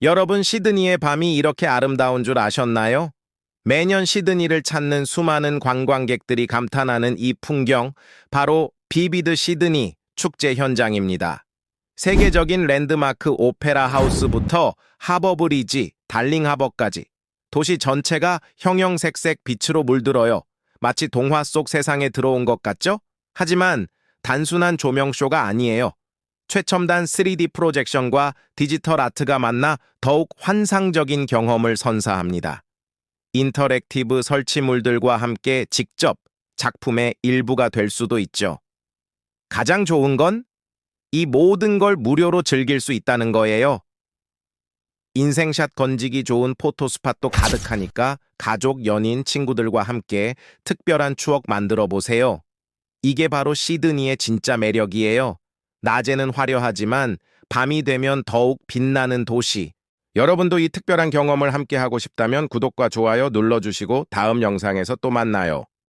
여러분 시드니의 밤이 이렇게 아름다운 줄 아셨나요? 매년 시드니를 찾는 수많은 관광객들이 감탄하는 이 풍경, 바로 비비드 시드니 축제 현장입니다. 세계적인 랜드마크 오페라 하우스부터 하버 브리지, 달링 하버까지 도시 전체가 형형색색 빛으로 물들어요. 마치 동화 속 세상에 들어온 것 같죠? 하지만 단순한 조명쇼가 아니에요. 최첨단 3D 프로젝션과 디지털 아트가 만나 더욱 환상적인 경험을 선사합니다. 인터랙티브 설치물들과 함께 직접 작품의 일부가 될 수도 있죠. 가장 좋은 건 이 모든 걸 무료로 즐길 수 있다는 거예요. 인생샷 건지기 좋은 포토스팟도 가득하니까 가족, 연인, 친구들과 함께 특별한 추억 만들어 보세요. 이게 바로 시드니의 진짜 매력이에요. 낮에는 화려하지만 밤이 되면 더욱 빛나는 도시. 여러분도 이 특별한 경험을 함께 하고 싶다면 구독과 좋아요 눌러주시고 다음 영상에서 또 만나요.